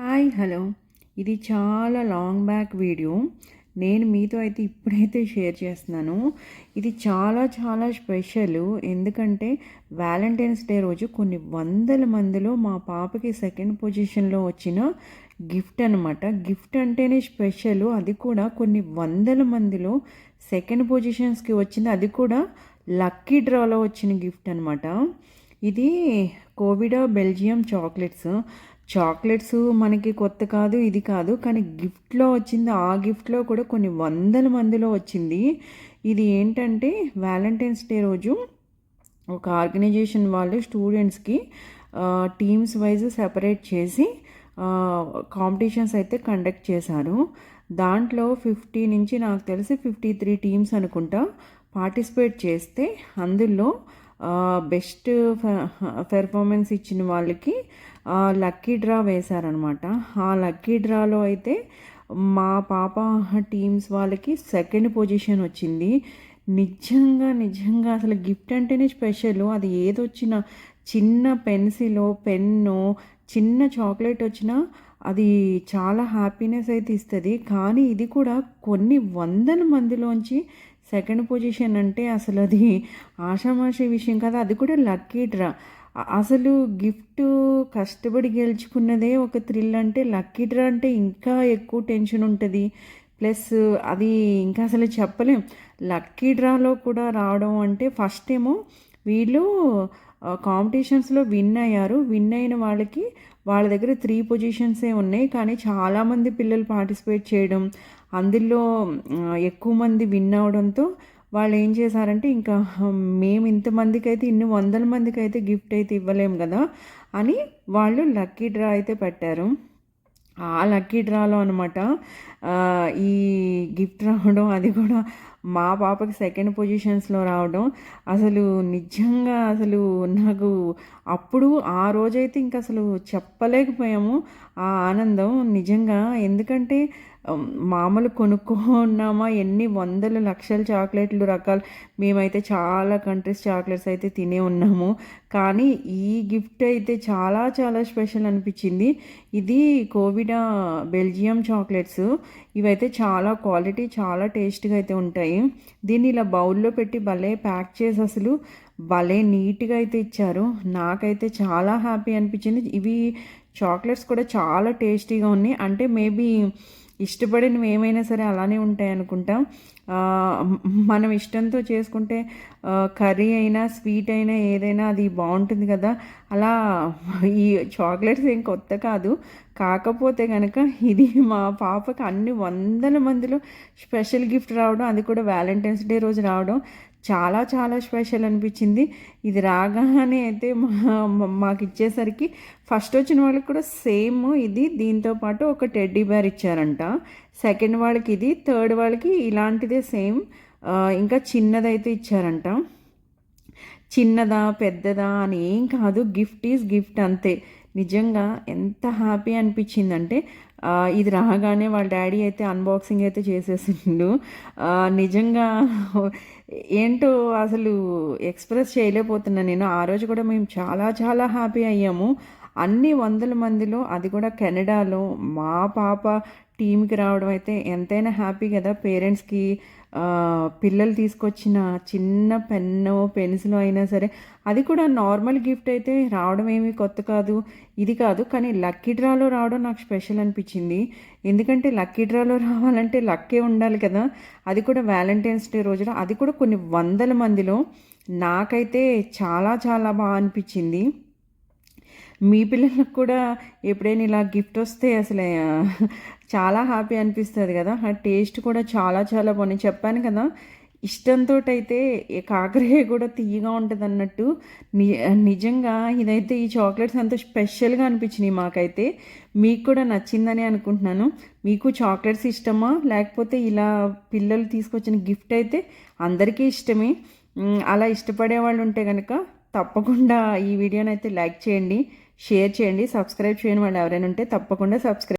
Hi hello. ఇది చాలా long back video. నేను మీతో అయితే ఇప్పుడైతే షేర్ చేస్తున్నాను. ఇది చాలా చాలా స్పెషల్. ఎందుకంటే వ్యాలంటైన్స్ డే రోజు కొన్ని వందల మందిలో మా పాపకి సెకండ్ పొజిషన్లో వచ్చిన గిఫ్ట్ అనమాట గిఫ్ట్ అంటేనే స్పెషల్. అది కూడా కొన్ని వందల మందిలో సెకండ్ పొజిషన్స్కి వచ్చింది. అది కూడా లక్కీ డ్రాలో వచ్చిన గిఫ్ట్ అనమాట ఇది కోవిడా బెల్జియం చాక్లెట్స్. చాక్లెట్స్ మనకి కొత్త కాదు ఇది కాదు. కానీ గిఫ్ట్లో వచ్చింది ఆ గిఫ్ట్లో కూడా కొన్ని వందల మందిలో వచ్చింది. ఇది ఏంటంటే వ్యాలంటైన్స్ డే రోజు ఒక ఆర్గనైజేషన్ వాళ్ళు స్టూడెంట్స్కి టీమ్స్ వైజ్ సెపరేట్ చేసి కాంపిటీషన్స్ అయితే కండక్ట్ చేశారు. దాంట్లో ఫిఫ్టీ నుంచి నాకు తెలిసి ఫిఫ్టీ త్రీ టీమ్స్ అనుకుంటా పార్టిసిపేట్ చేస్తే అందులో బెస్ట్ పెర్ఫార్మెన్స్ ఇచ్చిన వాళ్ళకి లక్కీ డ్రా వేశారనమాట ఆ లక్కీ డ్రాలో అయితే మా పాప టీమ్స్ వాళ్ళకి సెకండ్ పొజిషన్ వచ్చింది. నిజంగా నిజంగా అసలు గిఫ్ట్ అంటేనే స్పెషల్. అది ఏదొచ్చిన చిన్న పెన్సిల్ పెన్ను చిన్న చాక్లెట్ వచ్చినా అది చాలా హ్యాపీనెస్ అయితే ఇస్తుంది. కానీ ఇది కూడా కొన్ని వందల మందిలోంచి సెకండ్ పొజిషన్ అంటే అసలు అది ఆషామాషి విషయం కదా. అది కూడా లక్కీ డ్రా. అసలు గిఫ్ట్ కష్టపడి గెలుచుకున్నదే ఒక థ్రిల్ అంటే లక్కీ డ్రా అంటే ఇంకా ఎక్కువ టెన్షన్ ఉంటుంది. ప్లస్ అది ఇంకా అసలు చెప్పలేం. లక్కీ డ్రాలో కూడా రావడం అంటే ఫస్ట్ ఏమో వీళ్ళు కాంపిటీషన్స్లో విన్ అయ్యారు. విన్ అయిన వాళ్ళకి వాళ్ళ దగ్గర త్రీ పొజిషన్సే ఉన్నాయి. కానీ చాలామంది పిల్లలు పార్టిసిపేట్ చేయడం అందులో ఎక్కువ మంది విన్ అవడంతో వాళ్ళు ఏం చేశారంటే ఇంకా మేము ఇంతమందికి అయితే ఇన్ని వందల మందికి అయితే గిఫ్ట్ అయితే ఇవ్వలేము కదా అని వాళ్ళు లక్కీ డ్రా అయితే పెట్టారు. ఆ లక్కీ డ్రాలో అనమాట ఈ గిఫ్ట్ రావడం అది కూడా మా పాపకి సెకండ్ పొజిషన్స్లో రావడం అసలు నిజంగా అసలు నాకు అప్పుడు ఆ రోజైతే ఇంకా అసలు చెప్పలేకపోయాము ఆ ఆనందం నిజంగా. ఎందుకంటే మామూలు కొనుక్కున్నామా ఎన్ని వందల లక్షల చాక్లెట్లు రకాలు మేమైతే చాలా కంట్రీస్ చాక్లెట్స్ అయితే తినే ఉన్నాము. కానీ ఈ గిఫ్ట్ అయితే చాలా చాలా స్పెషల్ అనిపించింది. ఇది కోవిడా బెల్జియం చాక్లెట్స్ ఇవైతే చాలా క్వాలిటీ చాలా టేస్ట్గా అయితే ఉంటాయి. దీన్ని ఇలా బౌల్లో పెట్టి భలే ప్యాక్ చేసి అసలు భలే నీట్గా అయితే ఇచ్చారు. నాకైతే చాలా హ్యాపీ అనిపించింది. ఇవి చాక్లెట్స్ కూడా చాలా టేస్టీగా ఉన్నాయి. అంటే మేబీ ఇష్టపడినవి ఏమైనా సరే అలానే ఉంటాయి అనుకుంటాం. మనం ఇష్టంతో చేసుకుంటే కర్రీ అయినా స్వీట్ అయినా ఏదైనా అది బాగుంటుంది కదా. అలా ఈ చాక్లెట్స్ ఏం కొత్త కాదు. కాకపోతే కనుక ఇది మా పాపకు అన్ని వందల మందిలో స్పెషల్ గిఫ్ట్ రావడం అది కూడా వ్యాలంటైన్స్ డే రోజు రావడం. చాలా చాలా స్పెషల్ అనిపించింది. ఇది రాగానే అయితే మా మాకు ఇచ్చేసరికి ఫస్ట్ వచ్చిన వాళ్ళకి కూడా సేమ్ ఇది. దీంతో పాటు ఒక టెడ్డీ బేర్ ఇచ్చారంట. సెకండ్ వాళ్ళకి ఇది థర్డ్ వాళ్ళకి ఇలాంటిదే సేమ్. ఇంకా చిన్నదైతే ఇచ్చారంట. చిన్నదా పెద్దదా అని ఏం కాదు. గిఫ్ట్ ఈజ్ గిఫ్ట్ అంతే. నిజంగా ఎంత హ్యాపీ అనిపించిందంటే ఇది రాగానే వాళ్ళ డాడీ అయితే అన్బాక్సింగ్ అయితే చేసేసిండు. నిజంగా ఏంటో అసలు ఎక్స్ప్రెస్ చేయలేకపోతున్నాను నేను. ఆ రోజు కూడా మేము చాలా చాలా హ్యాపీ అయ్యాము. అన్ని వందల మందిలో అది కూడా కెనడాలో మా పాప టీంకి రావడం అయితే ఎంతైనా హ్యాపీ కదా. పేరెంట్స్కి పిల్లలు తీసుకొచ్చిన చిన్న పెన్ను పెన్సిల్ అయినా సరే అది కూడా నార్మల్ గిఫ్ట్ అయితే రావడం ఏమీ కొత్త కాదు. ఇది కాదు కానీ లక్కీ డ్రాలో రావడం నాకు స్పెషల్ అనిపించింది. ఎందుకంటే లక్కీ డ్రాలో రావాలంటే లక్కే ఉండాలి కదా. అది కూడా వ్యాలంటైన్స్ డే రోజున. అది కూడా కొన్ని వందల మందిలో నాకైతే చాలా చాలా బాగా అనిపించింది. మీ పిల్లలకు కూడా ఎప్పుడైనా ఇలా గిఫ్ట్ వస్తే అసలు చాలా హ్యాపీ అనిపిస్తుంది కదా. ఆ టేస్ట్ కూడా చాలా చాలా బాగుంది. చెప్పాను కదా ఇష్టంతో అయితే కాకరకాయ కూడా తీయగా ఉంటుంది అన్నట్టు నిజంగా ఇదైతే ఈ చాక్లెట్స్ అంత స్పెషల్గా అనిపించినాయి మాకైతే. మీకు కూడా నచ్చిందని అనుకుంటున్నాను. మీకు చాక్లెట్స్ ఇష్టమా? లేకపోతే ఇలా పిల్లలు తీసుకొచ్చిన గిఫ్ట్ అయితే అందరికీ ఇష్టమే. అలా ఇష్టపడే వాళ్ళు ఉంటే కనుక తప్పకుండా ఈ వీడియోని అయితే లైక్ చేయండి షేర్ చేయండి సబ్స్క్రైబ్ చేయని వాళ్ళు ఎవరైనా ఉంటే తప్పకుండా సబ్స్క్రైబ్